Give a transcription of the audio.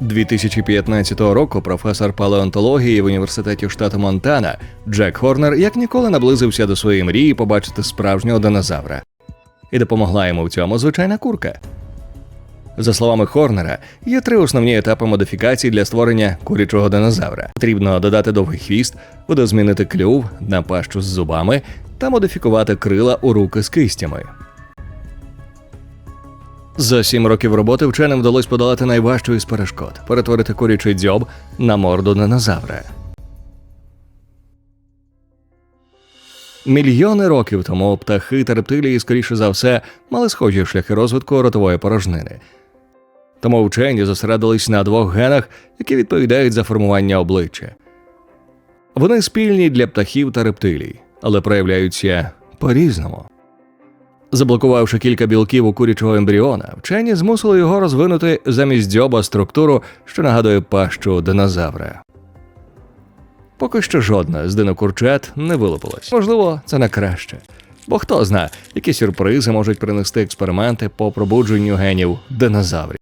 2015 року професор палеонтології в університеті штату Монтана Джек Хорнер як ніколи наблизився до своєї мрії побачити справжнього динозавра. І допомогла йому в цьому звичайна курка. За словами Хорнера, є три основні етапи модифікації для створення курячого динозавра. Потрібно додати довгий хвіст, видозмінити клюв на пащу з зубами та модифікувати крила у руки з кистями. За сім років роботи вченим вдалося подолати найважчу із перешкод перетворити курячий дзьоб на морду динозавра. Мільйони років тому птахи та рептилії, скоріше за все, мали схожі шляхи розвитку ротової порожнини. Тому вчені зосередились на двох генах, які відповідають за формування обличчя. Вони спільні для птахів та рептилій, але проявляються по-різному. Заблокувавши кілька білків у курячого ембріона, вчені змусили його розвинути замість дзьоба структуру, що нагадує пащу динозавра. Поки що жодна з динокурчат не вилупилась. Можливо, це на краще. Бо хто зна, які сюрпризи можуть принести експерименти по пробудженню генів динозаврів.